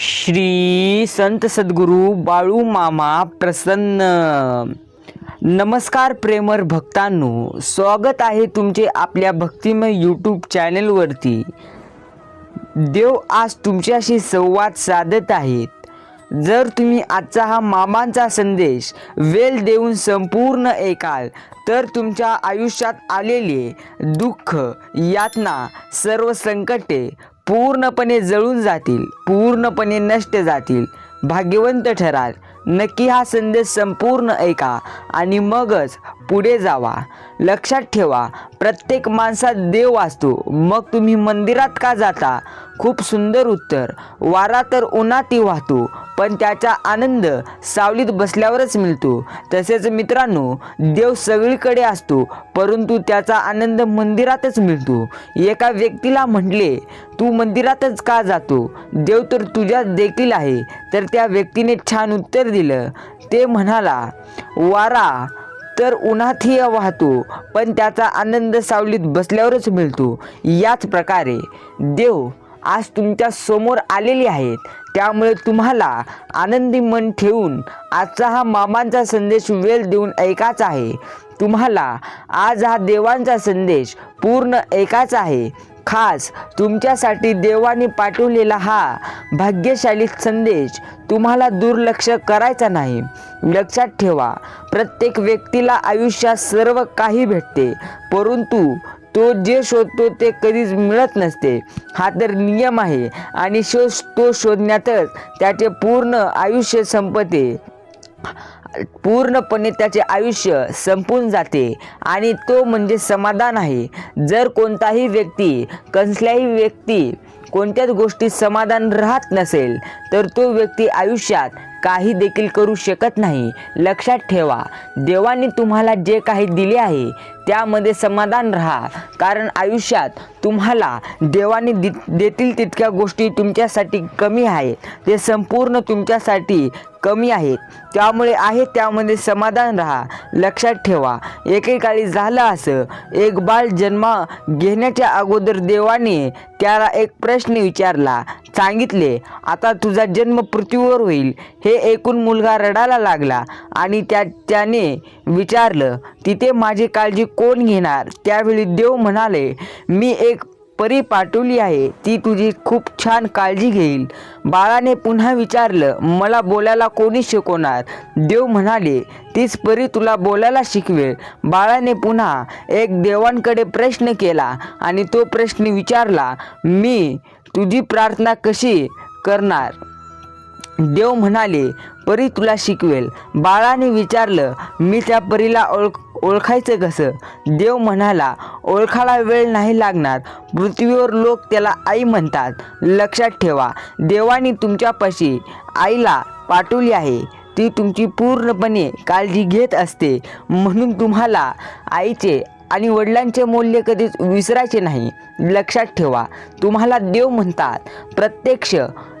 श्री संत सद्गुरू बाळू मामा प्रसन्न. नमस्कार प्रेमर भक्तांनो स्वागत आहे तुमचे आपल्या भक्तिमय यूट्यूब चॅनलवरती देव आज तुमच्याशी संवाद साधत आहेत. जर तुम्ही आजचा हा मामांचा संदेश वेल देऊन संपूर्ण ऐकाल तर तुमच्या आयुष्यात आलेले दुःख यातना सर्व संकटे पूर्णपणे जळून जातील पूर्णपणे नष्ट जातील. भाग्यवंत ठराल. नक्की हा संदेश संपूर्ण ऐका आणि मगच पुढे जावा. लक्षात ठेवा प्रत्येक माणसात देव असतो. मग तुम्ही मंदिरात का जाता? खूप सुंदर उत्तर. वारा तर उन्हाती वाहतो पण त्याचा आनंद सावलीत बसल्यावरच मिळतो. तसेच मित्रांनो देव सगळीकडे असतो परंतु त्याचा आनंद मंदिरातच मिळतो. एका व्यक्तीला म्हटले तू मंदिरातच का जातो? देव तर तुझ्यात देखील आहे. तर त्या व्यक्तीने छान उत्तर दिलं. ते म्हणाला वारा तर उन्हातही वाहतो पण त्याचा आनंद सावलीत बसल्यावरच मिळतो. याच प्रकारे देव आज तुमच्यासमोर आलेले आहेत. त्यामुळे तुम्हाला आनंदी मन ठेवून आजचा हा मामांचा संदेश वेळ देऊन ऐकायचा आहे. तुम्हाला आज हा देवांचा संदेश पूर्ण ऐकायचा आहे. खास तुमच्यासाठी देवाने पाठवलेला हा भाग्यशाली संदेश तुम्हाला दुर्लक्ष करायचा नाही. लक्षात ठेवा प्रत्येक व्यक्तीला आयुष्यात सर्व काही भेटते परंतु तो जे शोधतो ते कधीच मिळत नसते. हा तर नियम आहे आणि शोध तो शोधण्यातच त्याचे पूर्ण आयुष्य संपते. पूर्णपणे त्याचे आयुष्य संपून जाते आणि तो म्हणजे समाधान आहे. जर कोणताही व्यक्ती कसल्याही व्यक्ती कोणत्याच गोष्टीत समाधान राहत नसेल तर तो व्यक्ती आयुष्यात काही देखील करू शकत नाही. लक्षात ठेवा देवाने तुम्हाला जे काही दिले आहे त्यामध्ये समाधान राहा. कारण आयुष्यात तुम्हाला देवाने दि देतील तितक्या गोष्टी तुमच्यासाठी कमी आहेत. ते संपूर्ण तुमच्यासाठी कमी आहेत. त्यामुळे आहे त्यामध्ये समाधान राहा. लक्षात ठेवा. एकेकाळी झालं असं. एक बाळ जन्मा घेण्याच्या अगोदर देवाने त्याला एक प्रश्न विचारला. सांगितले आता तुझा जन्म पृथ्वीवर होईल. हे ऐकून मुलगा रडायला लागला आणि त्या त्याने विचारलं तिथे माझी काळजी कोण घेणार? त्यावेळी देव म्हणाले मी एक परी पाठवली आहे. ती तुझी खूप छान काळजी घेईल. बाळाने पुन्हा विचारलं मला बोलायला कोणी शिकवणार? देव म्हणाले तीच परी तुला बोलायला शिकवेल. बाळाने पुन्हा एक देवांकडे प्रश्न केला आणि तो प्रश्न विचारला मी तुझी प्रार्थना कशी करणार? देव म्हणाले परी तुला शिकवेल. बाळाने विचारलं मी त्या परीला ओळख ओळखायचं कसं? देव म्हणाला ओळखायला वेळ नाही लागणार. पृथ्वीवर लोक त्याला आई म्हणतात. लक्षात ठेवा देवाने तुमच्यापाशी आईला पाठवली आहे. ती तुमची पूर्णपणे काळजी घेत असते. म्हणून तुम्हाला आईचे आणि वडिलांचे मूल्य कधीच विसरायचे नाही. लक्षात ठेवा तुम्हाला देव म्हणतात. प्रत्यक्ष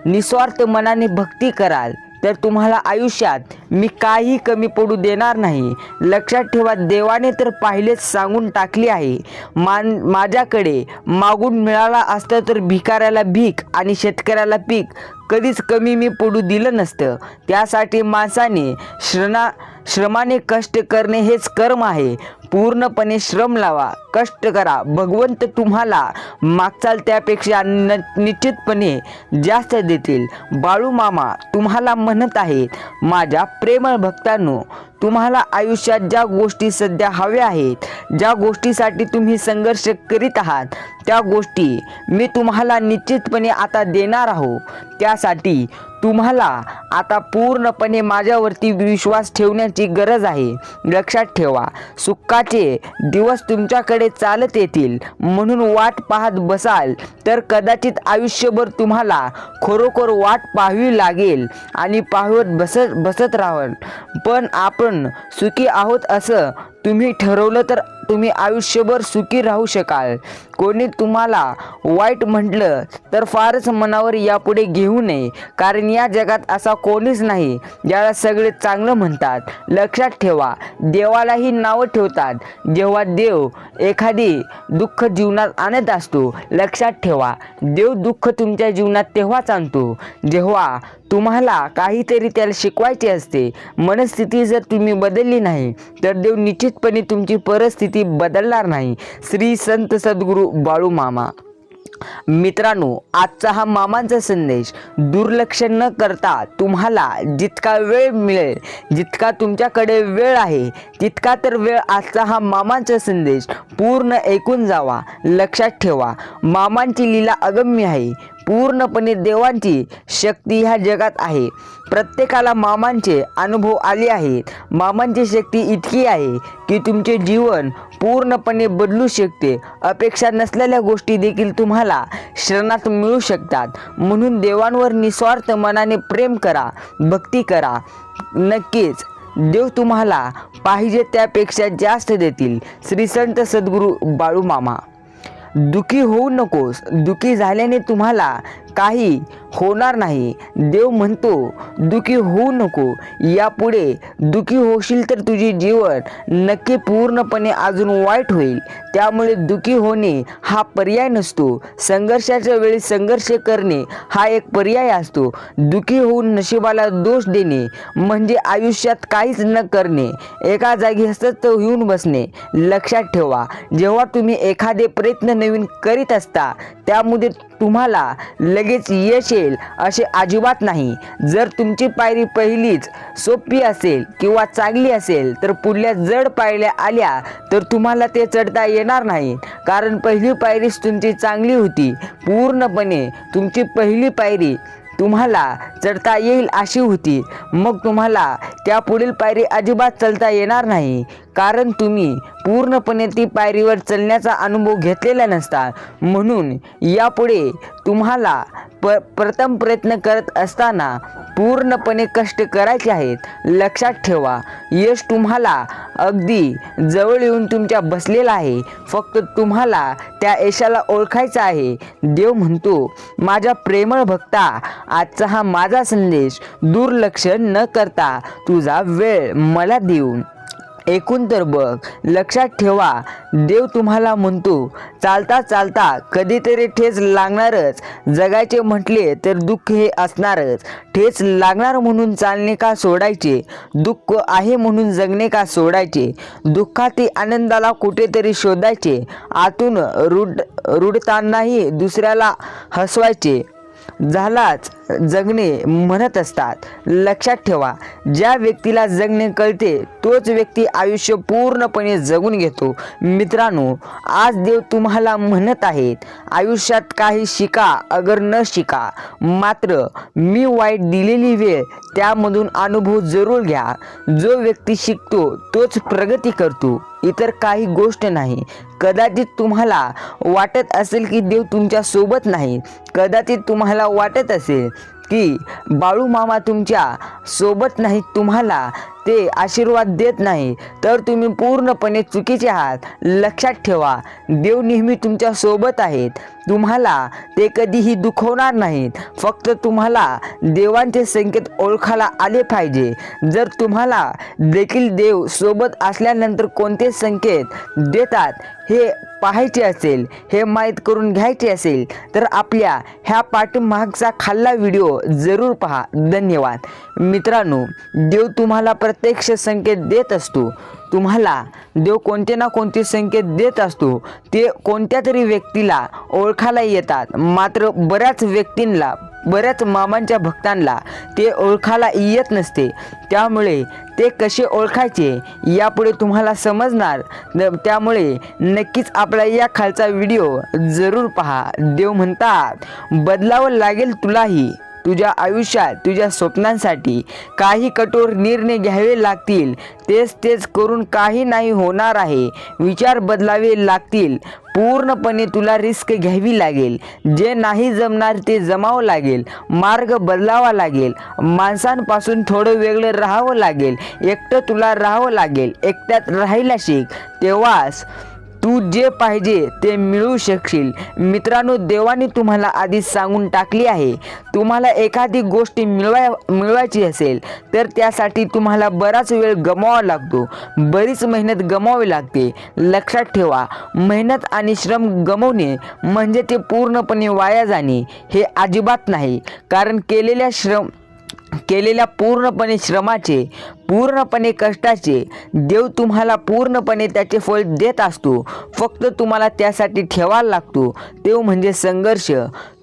निस्वार्थ मनाने भक्ती कराल तर तुम्हाला आयुष्यात मी काही कमी पडू देणार नाही. लक्षात ठेवा देवाने तर पाहिलेच सांगून टाकले आहे. मान माझ्याकडे मागून मिळाला असतं तर भिकाऱ्याला भीक आणि शेतकऱ्याला पीक कधीच कमी मी पडू दिलं नसतं. त्यासाठी माणसाने श्रणा श्रमाने कष्ट करणे हेच कर्म आहे. पूर्णपणे श्रम लावा कष्ट करा. भगवंत तुम्हाला मागचाल त्यापेक्षा न निश्चितपणे जास्त देतील. बाळू मामा तुम्हाला म्हणत आहेत माझ्या प्रेमळ भक्तांनो तुम्हाला आयुष्यात ज्या गोष्टी सध्या हव्या आहेत ज्या गोष्टीसाठी तुम्ही संघर्ष करीत आहात त्या गोष्टी मी तुम्हाला निश्चितपणे आता देणार आहो. त्यासाठी तुम्हाला आता पूर्णपणे माझ्यावरती विश्वास ठेवण्याची गरज आहे. लक्षात ठेवा सुखाचे दिवस तुमच्याकडे चालत येतील. म्हणून वाट पाहत बसाल तर कदाचित आयुष्यभर तुम्हाला खरोखर वाट पाहावी लागेल आणि पाहत बसत बसत राहाल. पण आपण सुखी आहोत असं तुम्ही ठरवलं तर तुम्ही आयुष्यभर सुखी राहू शकाल. कोणी तुम्हाला वाईट म्हटलं तर फारच मनावर यापुढे घेऊ नये. कारण या जगात असा कोणीच नाही ज्याला सगळे चांगलं म्हणतात. लक्षात ठेवा देवालाही नावं ठेवतात. जेव्हा देव एखादी दुःख जीवनात आणत असतो लक्षात ठेवा देव दुःख तुमच्या जीवनात तेव्हाच आणतो. जेव्हा तुम्हाला काहीतरी त्याला शिकवायचे असते. मनस्थिती जर तुम्ही बदलली नाही तर देव निश्चितपणे तुमची परिस्थिती बदलणार नाही. श्री संत सद्गुरू बाळू मामा. मित्रांनो आजचा हा मामांचा संदेश दुर्लक्ष न करता तुम्हाला जितका वेळ मिळेल जितका तुमच्याकडे वेळ आहे तितका तर वेळ आजचा हा मामांचा संदेश पूर्ण ऐकून जावा लक्षात ठेवा. मामांची लीला अगम्य आहे. पूर्णपणे देवांची शक्ती ह्या जगात आहे. प्रत्येकाला मामांचे अनुभव आले आहेत. मामांची शक्ती इतकी आहे की तुमचे जीवन पूर्णपणे बदलू शकते. अपेक्षा नसलेल्या गोष्टी देखील तुम्हाला शरणात मिळू शकतात. म्हणून देवांवर निस्वार्थ मनाने प्रेम करा भक्ती करा. नक्कीच देव तुम्हाला पाहिजे त्यापेक्षा जास्त देतील. श्री संत सद्गुरू बाळू मामा दुखी होऊ नकोस. दुखी झाल्याने तुम्हाला काही होणार नाही. देव म्हणतो दुखी होऊ नको. यापुढे दुखी होशील तर तुझे जीवन नक्की पूर्णपणे अजून वाईट होईल. त्यामुळे दुखी होणे हा पर्याय नसतो. संघर्षाच्या वेळी संघर्ष करणे हा एक पर्याय असतो. दुखी होऊन नशिबाला दोष देणे म्हणजे आयुष्यात काहीच न करणे. एका जागी हसत येऊन बसणे. लक्षात ठेवा जेव्हा तुम्ही एखादे प्रयत्न नवीन करीत असता त्यामध्ये तुम्हाला लगेच यश येईल असे अजिबात नाही. जर तुमची पायरी पहिलीच सोपी असेल किंवा चांगली असेल तर पुढल्या जड पायऱ्या आल्या तर तुम्हाला ते चढता येणार नाही. कारण पहिली पायरीच तुमची चांगली होती. पूर्णपणे तुमची पहिली पायरी तुम्हाला चढता येईल अशी होती. मग तुम्हाला त्या पुढील पायरी अजिबात चलता येणार नाही. कारण तुम्ही पूर्णपणे ती पायरीवर चलण्याचा अनुभव घेतलेला नसता. म्हणून यापुढे तुम्हाला प प्रथम प्रयत्न करत असताना पूर्णपणे कष्ट करायचे आहेत. लक्षात ठेवा यश तुम्हाला अगदी जवळ येऊन तुमच्या बसलेला आहे. फक्त तुम्हाला त्या यशाला ओळखायचं आहे. देव म्हणतो माझ्या प्रेमळ भक्ता आजचा हा माझा संदेश दुर्लक्ष न करता तुझा वेळ मला देऊन. एकूण तर बघ. लक्षात ठेवा देव तुम्हाला म्हणतो चालता चालता कधीतरी ठेच लागणारच. जगायचे म्हटले तर दुःख हे असणारच. ठेच लागणार म्हणून चालणे का सोडायचे? दुःख आहे म्हणून जगणे का सोडायचे? दुःखाती आनंदाला कुठेतरी शोधायचे? आतून रुड रुडतानाही दुसऱ्याला हसवायचे? झालाच जगणे म्हणत असतात. लक्षात ठेवा ज्या व्यक्तीला जगणे कळते तोच व्यक्ती आयुष्य पूर्णपणे जगून घेतो. मित्रांनो आज देव तुम्हाला म्हणत आहेत आयुष्यात काही शिका अगर न शिका. मात्र मी वाईट दिलेली वेळ त्यामधून अनुभव जरूर घ्या. जो व्यक्ती शिकतो तोच प्रगती करतो. इतर काही गोष्ट नाही. कदाचित तुम्हाला वाटत असेल की देव तुमच्यासोबत नाही. कदाचित तुम्हाला वाटत असेल की बाळू मामा तुमच्यासोबत नाही तुम्हाला ते आशीर्वाद देत नाही तर तुम्ही पूर्णपणे चुकीचे आहात. लक्षात ठेवा देव नेहमी तुमच्यासोबत आहेत. तुम्हाला ते कधीही दुखवणार नाहीत. फक्त तुम्हाला देवांचे संकेत ओळखायला आले पाहिजे. जर तुम्हाला देखील देव सोबत असल्यानंतर कोणते संकेत देतात हे पाहायचे असेल हे माहीत करून घ्यायचे असेल तर आपल्या ह्या पाठीमागचा खाल्ला व्हिडिओ जरूर पहा. धन्यवाद. मित्रांनो देव तुम्हाला प्रत्यक्ष संकेत देत असतो. तुम्हाला देव कोणते ना कोणते संकेत देत असतो ते कोणत्या तरी व्यक्तीला ओळखायला येतात. मात्र बऱ्याच व्यक्तींना बऱ्याच मामांच्या भक्तांना ते ओळखायला येत नसते. त्यामुळे ते कसे ओळखायचे यापुढे तुम्हाला समजणार. न- त्यामुळे नक्कीच आपला या खालचा व्हिडिओ जरूर पहा. देव म्हणतात बदलावं लागेल तुलाही. तुझ्या आयुष्यात तुझ्या स्वप्नांसाठी काही कठोर निर्णय घ्यावे लागतील. तेच तेच करून काही नाही होणार आहे. विचार बदलावे लागतील. पूर्णपणे तुला रिस्क घ्यावी लागेल. जे नाही जमणार ते जमावं लागेल. मार्ग बदलावा लागेल. माणसांपासून थोडं वेगळं राहावं लागेल. एकटं तुला राहावं लागेल. एकट्यात राहायला शिक. तेव्हाच तू जे पाहिजे ते मिळू शकशील. मित्रांनो देवाने तुम्हाला आधी सांगून टाकली आहे. तुम्हाला एखादी गोष्ट मिळवाय मिळवायची असेल तर त्यासाठी तुम्हाला बराच वेळ गमावा लागतो. बरीच मेहनत गमावी लागते. लक्षात ठेवा मेहनत आणि श्रम गमवणे म्हणजे ते पूर्णपणे वाया जाणे हे अजिबात नाही. कारण केलेल्या श्रम केलेल्या पूर्णपणे श्रमाचे पूर्णपणे कष्टाचे देव तुम्हाला पूर्णपणे त्याचे फळ देत असतो. फक्त तुम्हाला त्यासाठी ठेवायला लागतो. तेव म्हणजे संघर्ष.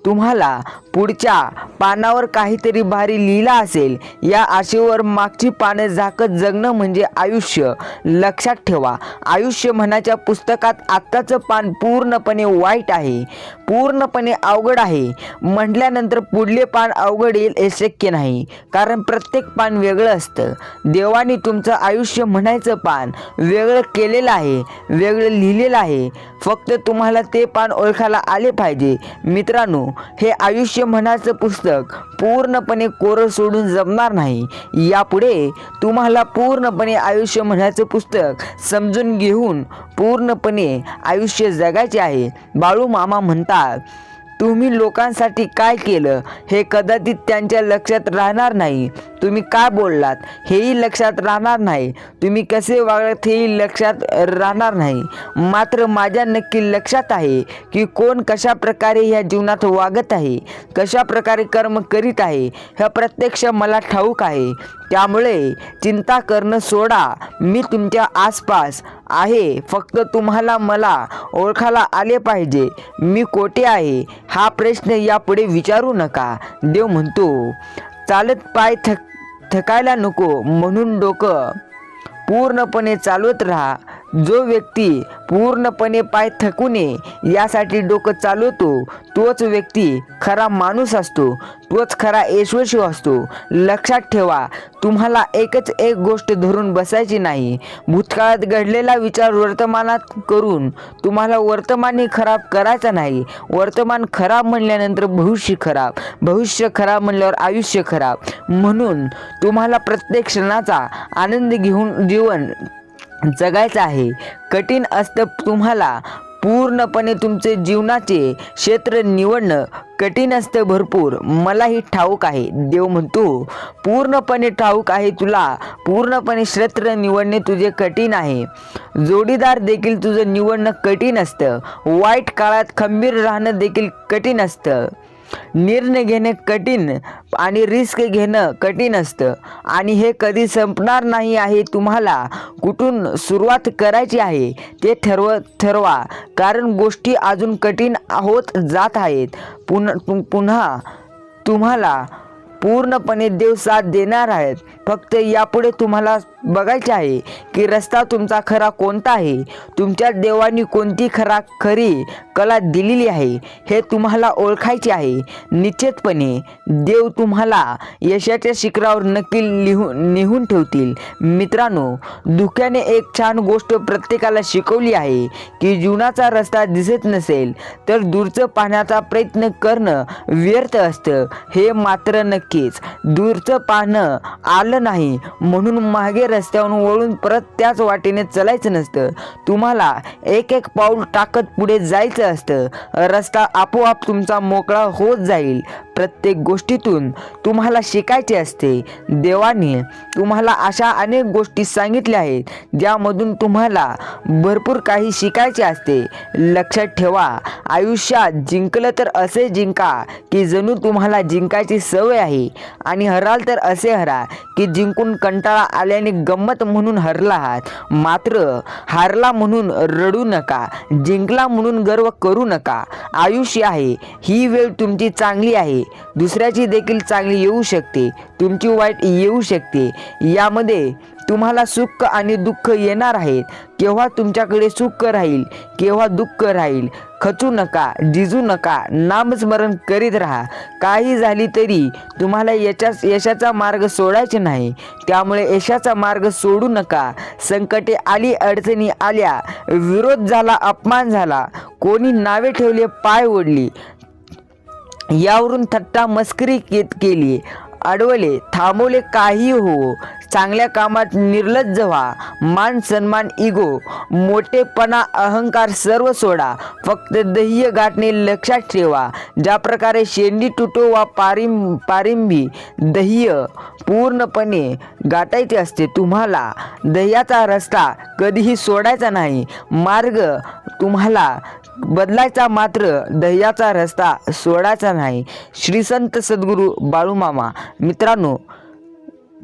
तुम्हाला पुढच्या पानावर काहीतरी भारी लिहिला असेल. या आशेवर मागची पानं झाकत जगणं म्हणजे आयुष्य. लक्षात ठेवा आयुष्य म्हणाच्या पुस्तकात आत्ताचं पान पूर्णपणे वाईट आहे. पूर्णपणे अवघड आहे. म्हटल्यानंतर पुढले पान अवघड येईल हे शक्य नाही. कारण प्रत्येक पान वेगळं असतं. देवाने तुमचं आयुष्य म्हणायचं पान वेगळं केलेलं आहे वेगळं लिहिलेलं आहे. फक्त तुम्हाला ते पान ओळखायला आले पाहिजे. मित्रांनो हे आयुष्य मनाचं पुस्तक पूर्णपणे कोरं सोडून जमणार नाही. यापुढे तुम्हाला पूर्णपणे आयुष्य म्हणाचं पुस्तक समजून घेऊन पूर्णपणे आयुष्य जगायचे आहे. बाळू मामा म्हणतात तुम्ही लोकांसाठी काय केलं हे कदाचित त्यांच्या लक्षात राहणार नाही. तुम्ही काय बोललात? हेही लक्षात राहणार नाही. तुम्ही कसे वागलात हेही लक्षात राहणार नाही. मात्र माझ्या नक्की लक्षात आहे की कोण कशा प्रकारे ह्या जीवनात वागत आहे कशा प्रकारे कर्म करीत आहे हे प्रत्यक्ष मला ठाऊक आहे. त्यामुळे चिंता करणं सोडा. मी तुमच्या आसपास आहे. फक्त तुम्हाला मला ओळखायला आले पाहिजे. मी कोठे आहे? हा प्रश्न यापुढे विचारू नका. देव म्हणतो चालत पाय थक थकायला नको. म्हणून डोकं पूर्णपणे चालवत राहा. जो व्यक्ती पूर्णपणे पाय थकू नये यासाठी डोकं चालवतो तोच व्यक्ती खरा माणूस असतो तोच खरा यशस्वी असतो. लक्षात ठेवा तुम्हाला एकच एक गोष्ट धरून बसायची नाही. भूतकाळात घडलेला विचार वर्तमानात करून तुम्हाला वर्तमानही खराब करायचं नाही. वर्तमान खराब म्हणल्यानंतर भविष्य खराब भविष्य खराब म्हणल्यावर आयुष्य खराब. म्हणून तुम्हाला प्रत्येक क्षणाचा आनंद घेऊन जीवन जगायचं आहे. कठीण असतं तुम्हाला पूर्णपणे तुमचे जीवनाचे क्षेत्र निवडणं. कठीण असतं भरपूर. मलाही ठाऊक आहे. देव म्हणतो पूर्णपणे ठाऊक आहे तुला. पूर्णपणे क्षेत्र निवडणे तुझे कठीण आहे. जोडीदार देखील तुझं निवडणं कठीण असतं. वाईट काळात खंबीर राहणं देखील कठीण असतं. निर्णय घेणे कठीण आणि रिस्क घेणं कठीण असतं. आणि हे कधी संपणार नाही आहे तुम्हाला कुठून सुरुवात करायची आहे ते ठरव ठरवा. कारण गोष्टी अजून कठीण होत जात आहेत. पुन्हा पुन्हा तुम्हाला पूर्णपणे देव साथ देणार आहेत. फक्त यापुढे तुम्हाला बघायचे आहे की रस्ता तुमचा खरा कोणता आहे? तुमच्या देवानी कोणती खरा खरी कला दिलेली आहे? हे तुम्हाला ओळखायचे आहे. निश्चितपणे देव तुम्हाला यशाच्या शिखरावर नक्की लिहून नेहून ठेवतील. मित्रांनो दुःखाने एक छान गोष्ट प्रत्येकाला शिकवली आहे की जीवनाचा रस्ता दिसत नसेल तर दूरचं पाहण्याचा प्रयत्न करणं व्यर्थ असतं. हे मात्र नक्कीच. दूरचं पाहणं आलं नाही म्हणून मागे रस्त्यावरून वळून परत त्याच वाटेने चालायचं नसतं. तुम्हाला एक एक पाऊल टाकत पुढे जायचं असतं. रस्ता आपोआप तुमचा मोकळा होत जाईल. प्रत्येक गोष्टीतून तुम्हाला शिकायचे असते. देवाने तुम्हाला अशा अनेक गोष्टी सांगितल्या आहेत ज्यामधून तुम्हाला भरपूर काही शिकायचे असते. लक्षात ठेवा आयुष्यात जिंकलं तर असे जिंका की जणू तुम्हाला जिंकायची सवय आहे. आणि हराल तर असे हरा की जिंकून कंटाळा आल्याने गंमत म्हणून हरला आहात. मात्र हारला म्हणून रडू नका जिंकला म्हणून गर्व करू नका. आयुष्य आहे ही वेळ तुमची चांगली आहे. दुसऱ्याची देखील चांगली येऊ शकते तुमची वाईट येऊ शकते. यामध्ये तुम्हाला सुख आणि दुःख येणार आहेत. केव्हा तुमच्याकडे सुख राहील केव्हा दुःख राहील. खचू नका जिजू नका नामस्मरण करीत राहा. काही झाली तरी तुम्हाला याच्या यशाचा मार्ग सोडायचे नाही. त्यामुळे यशाचा मार्ग सोडू नका. संकटे आली अडचणी आल्या. विरोध झाला अपमान झाला. कोणी नावे ठेवले पाय ओढली. यावरून थट्टा मस्करी केत केली. अडवले थांबवले काही हो. चांगल्या कामात निर्लज्ज व्हा. मान सन्मान इगो. मोठेपणा अहंकार सर्व सोडा. फक्त दह्य गाठणे लक्षात ठेवा. ज्या प्रकारे शेंडी तुटो वा पारिं पारिंबी दह्य पूर्णपणे गाठायचे असते तुम्हाला. दह्याचा रस्ता कधीही सोडायचा नाही. मार्ग तुम्हाला बदलायचा मात्र दह्याचा रस्ता सोडायचा नाही. श्रीसंत सद्गुरू बाळूमामा मित्रांनो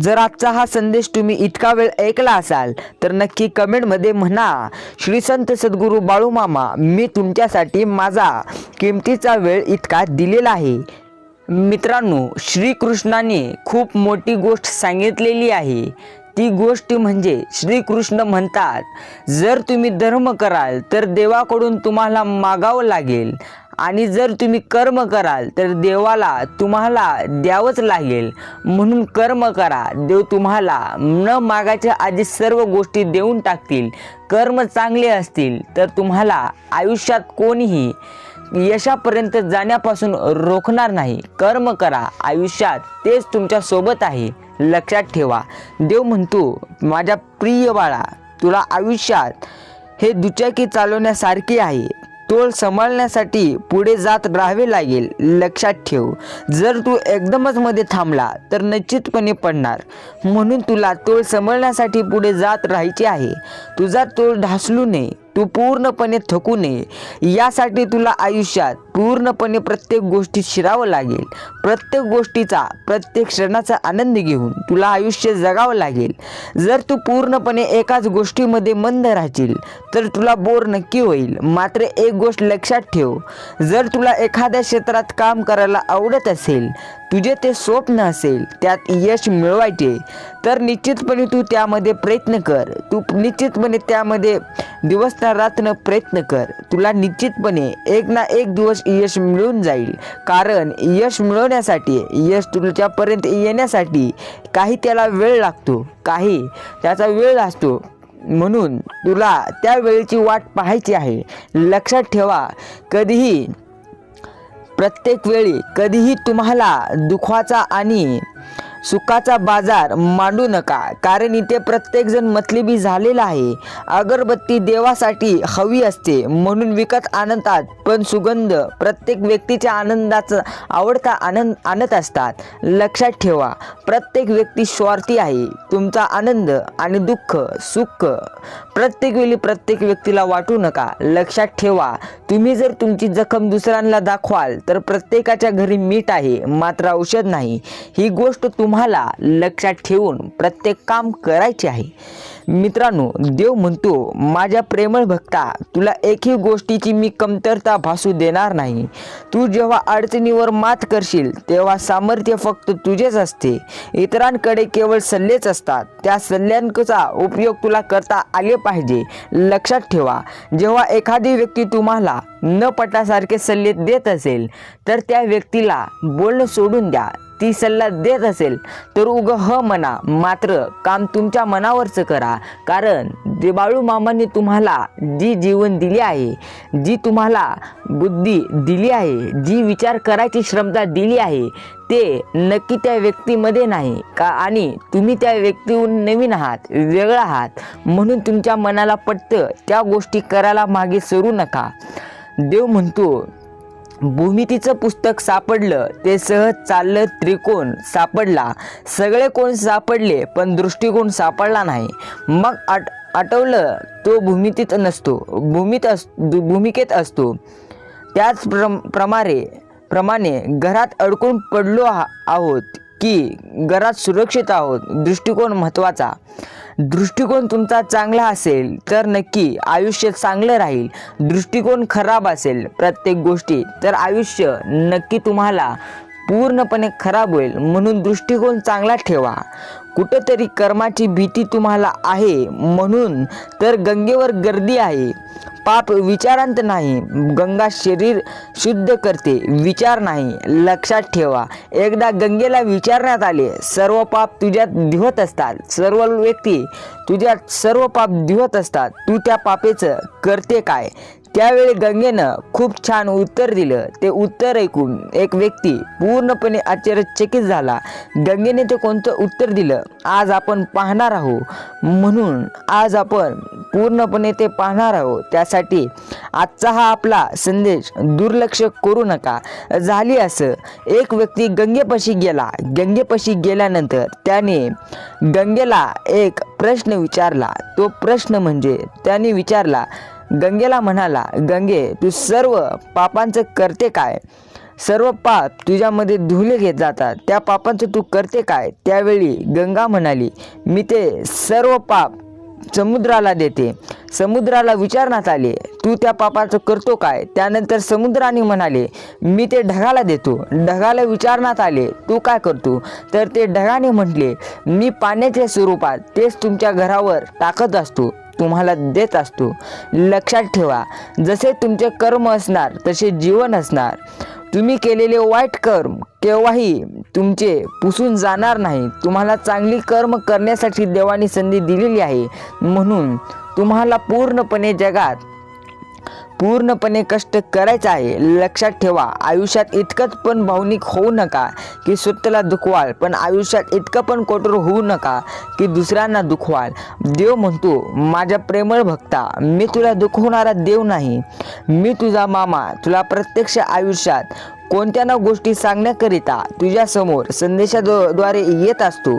जर आजचा हा संदेश तुम्ही इतका वेळ ऐकला असाल तर नक्की कमेंटमध्ये म्हणा श्रीसंत सद्गुरू बाळूमामा मी तुमच्यासाठी माझा किमतीचा वेळ इतका दिलेला आहे. मित्रांनो श्रीकृष्णाने खूप मोठी गोष्ट सांगितलेली आहे. ती गोष्ट म्हणजे श्रीकृष्ण म्हणतात जर तुम्ही धर्म कराल तर देवाकडून तुम्हाला मागावं लागेल. आणि जर तुम्ही कर्म कराल तर देवाला तुम्हाला द्यावंच लागेल. म्हणून कर्म करा. देव तुम्हाला न मागायच्या आधी सर्व गोष्टी देऊन टाकतील. कर्म चांगले असतील तर तुम्हाला आयुष्यात कोणीही यशापर्यंत जाण्यापासून रोखणार नाही. कर्म करा. आयुष्यात तेच तुमच्यासोबत आहे. लक्षात ठेवा. देव म्हणतो माझ्या प्रिय बाळा तुला आयुष्यात हे दुचाकी चालवण्यासारखे आहे. तोल सांभाळण्यासाठी पुढे जात राहावे लागेल. लक्षात ठेव. जर तू एकदमच मध्ये थांबला तर निश्चितपणे पडणार. म्हणून तुला तोल सांभाळण्यासाठी पुढे जात राहायचे आहे. तुझा तोल ढासलू नये. तू पूर्णपणे थकू नये. यासाठी तुला आयुष्यात पूर्णपणे प्रत्येक गोष्टीत शिरावं लागेल. प्रत्येक गोष्टीचा प्रत्येक क्षणाचा आनंद घेऊन तुला आयुष्य जगावं लागेल. जर तू पूर्णपणे एकाच गोष्टीमध्ये मंद राहशील तर तुला बोर नक्की होईल. मात्र एक गोष्ट लक्षात ठेव. जर तुला एखाद्या क्षेत्रात काम करायला आवडत असेल तुझे ते स्वप्न असेल त्यात यश मिळवायचे तर निश्चितपणे तू त्यामध्ये प्रयत्न कर. तू निश्चितपणे त्यामध्ये दिवस ना प्रयत्न कर. तुला निश्चितपणे एक ना एक दिवस यश मिळून जाईल. कारण यश मिळवण्यासाठी यश तुझ्यापर्यंत येण्यासाठी काही त्याला वेळ लागतो. काही त्याचा वेळ असतो. म्हणून तुला त्या वेळेची वाट पाहायची आहे. लक्षात ठेवा कधीही प्रत्येक वेळी कधीही तुम्हाला दुःखाचा आणि सुखाचा बाजार मांडू नका कारण इथे प्रत्येकजण मतलबी झालेला आहे. अगरबत्ती देवासाठी हवी असते म्हणून विकत आणतात पण सुगंध प्रत्येक व्यक्तीच्या आनंदाचा आवडता आनंद आणत असतात. लक्षात ठेवा प्रत्येक व्यक्ती स्वार्थी आहे. तुमचा आनंद आणि दुःख सुख प्रत्येक वेळी प्रत्येक व्यक्तीला वाटू नका. लक्षात ठेवा तुम्ही जर तुमची जखम दुसऱ्यांना दाखवाल तर प्रत्येकाच्या घरी मीठ आहे मात्र औषध नाही. ही गोष्ट तुम तुम्हाला लक्षात ठेवून प्रत्येक काम करायचे आहे. मित्रांनो देव म्हणतो माझ्या प्रेमळ भक्ता तुला एकही गोष्टीची मी कमतरता भासू देणार नाही. तू जेव्हा अडचणीवर मात करशील तेव्हा सामर्थ्य फक्त तुझेच असते. इतरांकडे केवळ सल्लेच असतात. त्या सल्ल्यांचा उपयोग तुला करता आले पाहिजे. लक्षात ठेवा जेव्हा एखादी व्यक्ती तुम्हाला न पटासारखे सल्ले देत असेल तर त्या व्यक्तीला बोलणं सोडून द्या. ती सल्ला देत असेल तर उग ह म्हणा. मात्र काम तुमच्या मनावरचं करा. कारण दिबाळू मामाने मामांनी तुम्हाला जी जीवन दिली आहे जी तुम्हाला बुद्धी दिली आहे जी विचार करायची क्षमता दिली आहे ते नक्की त्या व्यक्तीमध्ये नाही. का आणि तुम्ही त्या व्यक्तीहून नवीन आहात वेगळं आहात. म्हणून तुमच्या मनाला पटतं त्या गोष्टी करायला मागे सरू नका. देव म्हणतो भूमितीचं पुस्तक सापडलं ते सहज चाललं त्रिकोण सापडला. सगळे कोण सापडले पण दृष्टिकोन सापडला नाही. मग आट आठवलं तो भूमितीत नसतो. भूमीत अस दु- भूमिकेत असतो. त्याच प्रम प्रमाणे प्रमाणे घरात अडकून पडलो आहा- आहोत. की घरात सुरक्षित आहोत. दृष्टिकोन महत्त्वाचा. दृष्टिकोन तुमचा चांगला असेल तर नक्की आयुष्य चांगलं राहील. दृष्टिकोन खराब असेल प्रत्येक गोष्टी तर आयुष्य नक्की तुम्हाला पूर्णपणे खराब होईल. म्हणून दृष्टिकोन चांगला ठेवा. कुठंतरी कर्माची भीती तुम्हाला आहे म्हणून तर गंगेवर गर्दी आहे. पाप विचारांत नाही गंगा शरीर शुद्ध करते विचार नाही लक्षात ठेवा. एकदा गंगेला विचारण्यात आले सर्व पाप तुझ्यात धिवत असतात. सर्व व्यक्ती तुझ्यात सर्व पाप धिवत असतात. तू त्या पापेचं करते काय? त्यावेळी गंगेनं खूप छान उत्तर दिलं. ते उत्तर ऐकून एक व्यक्ती पूर्णपणे आश्चर्यचकित झाला. गंगेने ते कोणतं उत्तर दिलं? आज आपण पाहणार आहोत. म्हणून आज आपण पूर्णपणे ते पाहणार आहोत. त्यासाठी आजचा हा आपला संदेश दुर्लक्ष करू नका. झाली असं. एक व्यक्ती गंगेपाशी गेला. गंगेपाशी गेल्यानंतर त्याने गंगेला एक प्रश्न विचारला. तो प्रश्न म्हणजे त्याने विचारला गंगेला म्हणाला गंगे तू सर्व पापांचं करते काय? सर्व पाप तुझ्यामध्ये धुले घेत जातात. त्या पापांचं तू करते काय? त्यावेळी गंगा म्हणाली मी ते सर्व पाप समुद्राला देते. समुद्राला विचारण्यात आले तू त्या पापाचं करतो काय? त्यानंतर समुद्राने म्हणाले मी ते ढगाला देतो. ढगाला विचारण्यात आले तू काय करतो? तर ते ढगाने म्हटले मी पाण्याच्या स्वरूपात तेच तुमच्या घरावर टाकत असतो. तुम्हाला देत असतो. लक्षात ठेवा जसे तुमचे कर्म असणार तसे जीवन असणार. तुम्ही केलेले वाईट कर्म केव्हाही तुमचे पुसून जाणार नाही. तुम्हाला चांगली कर्म करण्यासाठी देवाने संधी दिलेली आहे. म्हणून तुम्हाला पूर्णपणे जगात पूर्णपणे कष्ट करायचं आहे. लक्षात ठेवा आयुष्यात इतकंच पण भावनिक होऊ नका की स्वतःला दुखवाल पण आयुष्यात इतकं पण कठोर होऊ नका की दुसऱ्यांना दुखवाल. देव म्हणतो माझ्या प्रेमळ भक्ता मी तुला दुखवणारा देव नाही. मी तुझा मामा तुला प्रत्यक्ष आयुष्यात कोणत्या ना गोष्टी सांगण्याकरिता तुझ्यासमोर संदेशाद्वारे येत असतो.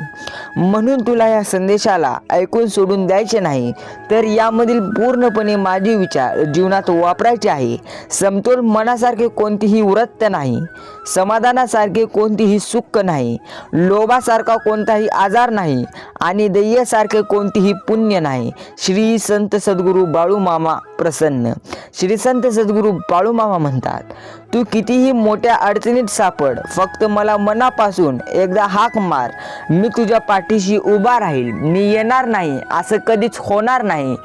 म्हणून तुला या संदेशाला ऐकून सोडून द्यायचे नाही तर यामधील पूर्णपणे माझे विचार जीवनात वापरायचे आहे. समतोल मनासारखे कोणतीही वृत्त नाही. समाधानासारखे कोणतीही सुख नाही लोभासारखा कोणताही आजार नाही आणि दैयासारखे कोणतीही पुण्य नाही. श्री संत सद्गुरू बाळूमामा प्रसन्न. श्री संत सद्गुरू बाळूमामा म्हणतात तू कितीही मोठ्या अडचणीत सापड फक्त मला मनापासून एकदा हाक मार. मी तुझ्या पाठीशी उभा राहील. मी येणार नाही असं कधीच होणार नाही.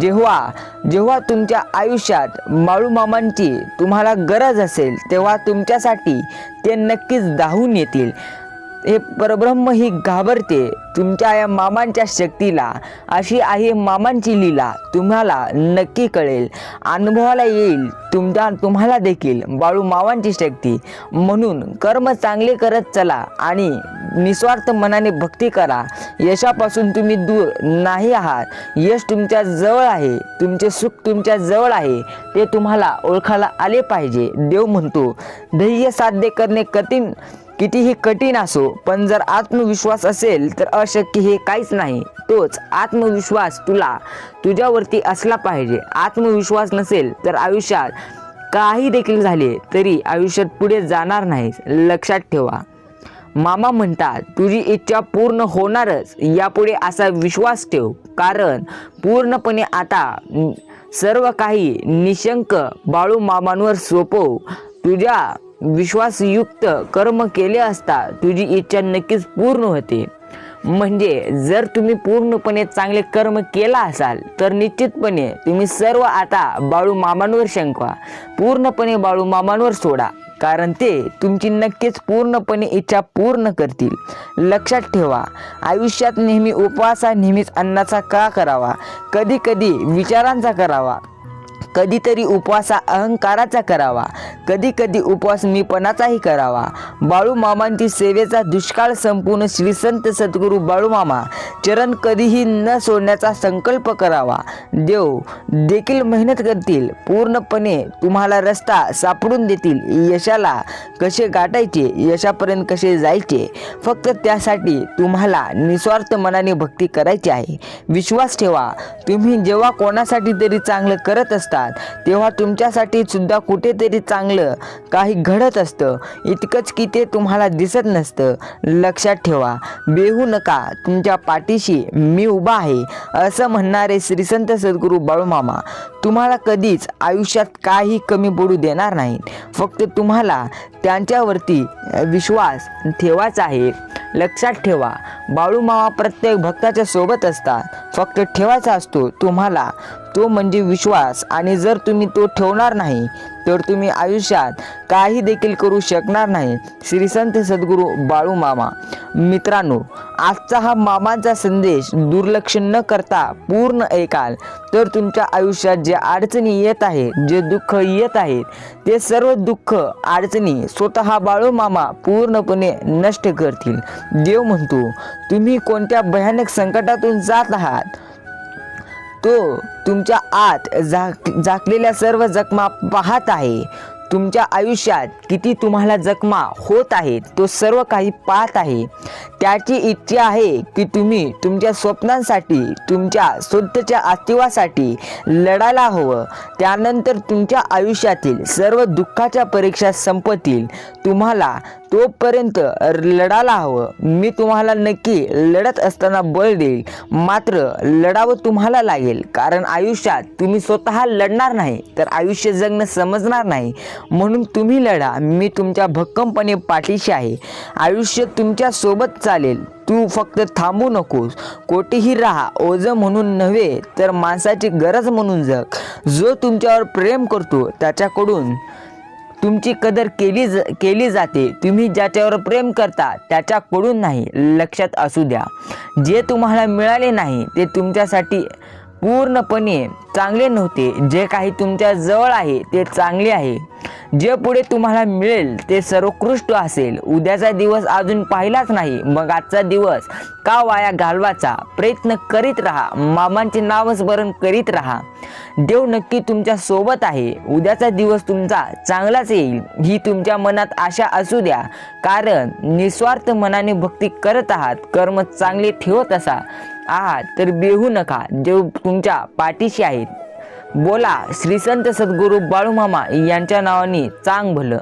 जेव्हा जेव्हा तुमच्या आयुष्यात बाळूमामांची तुम्हाला गरज असेल तेव्हा तुमच्यासाठी ते नक्कीच धावून येतील. हे परब्रह्म ही घाबरते तुमच्या या मामांच्या शक्तीला. अशी आहे मामांची लीला. तुम्हाला नक्की कळेल. अनुभवाला येईल. तुमच्या तुम्हाला देखील. बाळू मामांची शक्ती. म्हणून कर्म चांगले करत चला आणि निस्वार्थ मनाने भक्ती करा. यशापासून तुम्ही दूर नाही आहात. यश तुमच्या जवळ आहे. तुमचे सुख तुमच्या जवळ आहे. ते तुम्हाला ओळखायला आले पाहिजे. देव म्हणतो ध्येय साध्य करणे कठीण कितीही कठीण असो पण जर आत्मविश्वास असेल तर अशक्य हे काहीच नाही. तोच आत्मविश्वास तुला तुझ्यावरती असला पाहिजे. आत्मविश्वास नसेल तर आयुष्यात काही देखील झाले तरी आयुष्यात पुढे जाणार नाही लक्षात ठेवा. मामा म्हणतात तुझी इच्छा पूर्ण होणारच. यापुढे असा विश्वास ठेव. कारण पूर्णपणे आता सर्व काही निशंक बाळू मामांवर सोपव. तुझ्या विश्वासयुक्त कर्म केले असता तुझी इच्छा नक्कीच पूर्ण होते. म्हणजे जर तुम्ही पूर्णपणे चांगले कर्म केला असाल तर निश्चितपणे तुम्ही सर्व आता बाळू मामांवर शंकवा. पूर्णपणे बाळू मामांवर सोडा कारण ते तुमची नक्कीच पूर्णपणे इच्छा पूर्ण करतील. लक्षात ठेवा आयुष्यात नेहमी उपवास हा नेहमीच अन्नाचा का करावा? कधी कधी विचारांचा करावा. कधीतरी उपवास हा अहंकाराचा करावा. कधी कधी उपवास मीपणाचाही करावा. बाळू मामांची सेवेचा दुष्काळ संपूर्ण श्री संत सद्गुरू बाळूमामा चरण कधीही न सोडण्याचा संकल्प करावा. देव देखील मेहनत करतील. पूर्णपणे तुम्हाला रस्ता सापडून देतील. यशाला कसे गाठायचे? यशापर्यंत कसे जायचे? फक्त त्यासाठी तुम्हाला निस्वार्थ मनाने भक्ती करायची आहे. विश्वास ठेवा. तुम्ही जेव्हा कोणासाठी तरी चांगलं करत असता असतात. तेव्हा तुमच्यासाठी सुद्धा कुठेतरी चांगलं काही घडत असतं. इतकंच की ते तुम्हाला दिसत नसतं. लक्षात ठेवा बेहू नका. तुमच्या पाठीशी मी उभा आहे असं म्हणणारे श्रीसंत सद्गुरू बाळूमामा. तुम्हाला कधीच आयुष्यात काही कमी पडू देणार नाही फक्त तुम्हाला त्यांच्यावरती विश्वास ठेवायचा आहे. लक्षात ठेवा बाळूमावा प्रत्येक भक्ताच्या सोबत असतात. फक्त ठेवायचा असतो तुम्हाला. तो म्हणजे विश्वास आणि जर तुम्ही तो ठेवणार नाही तर तुम्ही आयुष्यात काही देखील करू शकणार नाही. श्री संत सद्गुरू बाळूमामा मित्रांनो आजचा हा मामांचा संदेश दुर्लक्ष न करता पूर्ण ऐकाल. तर तुमच्या आयुष्यात जे अडचणी येत आहेत जे दुःख येत आहेत ते सर्व दुःख अडचणी स्वतः बाळू मामा पूर्णपणे नष्ट करतील. देव म्हणतो तुम्ही कोणत्या भयानक संकटातून जात आहात? तो तुमच्या आत झाक झाकलेल्या सर्व जखमा पाहत आहे. तुमच्या आयुष्यात किती तुम्हाला जखमा होत आहेत तो सर्व काही पाहत आहे. त्याची इच्छा आहे की तुम्ही तुमच्या स्वप्नांसाठी तुमच्या स्वतःच्या अस्तित्वासाठी लढायला हवं. त्यानंतर तुमच्या आयुष्यातील सर्व दुःखाच्या परीक्षा संपतील. तुम्हाला तोपर्यंत लढायला हवं. मी तुम्हाला नक्की लढत असताना बळ देईल. मात्र लढावं तुम्हाला लागेल कारण आयुष्यात तुम्ही स्वतः लढणार नाही तर आयुष्य जगणं समजणार नाही. म्हणून तुम्ही लढा. मी तुमच्या भक्कमपणे पाठीशी आहे. आयुष्य तुमच्यासोबत चालेल. तू फक्त थांबू नकोस. कोठेही राहा. ओझं म्हणून नव्हे तर माणसाची गरज म्हणून जग. जो तुमच्यावर प्रेम करतो त्याच्याकडून तुमची कदर केली ज केली जाते. तुम्ही ज्याच्यावर प्रेम करता त्याच्याकडून नाही. लक्षात असू द्या. जे तुम्हाला मिळाले नाही ते तुमच्यासाठी पूर्णपणे चांगले नव्हते. जे काही तुमच्या जवळ आहे ते चांगले आहे. जे पुढे तुम्हाला मिळेल ते सर्वोत्कृष्ट असेल. उद्याचा दिवस अजून पाहिलाच नाही. मग आजचा दिवस का वाया घालवाचा प्रयत्न करीत राहा. मामांचे नावस्मरण करीत राहा. देव नक्की तुमच्यासोबत आहे. उद्याचा दिवस तुमचा चांगलाच येईल. ही तुमच्या मनात आशा असू द्या. कारण निस्वार्थ मनाने भक्ती करत आहात. कर्म चांगले ठेवत असा. आहात तर बेहू नका देव तुमच्या पाठीशी आहेत. बोला श्रीसंत सद्गुरू बाळूमामा यांच्या नावाने चांग भलं.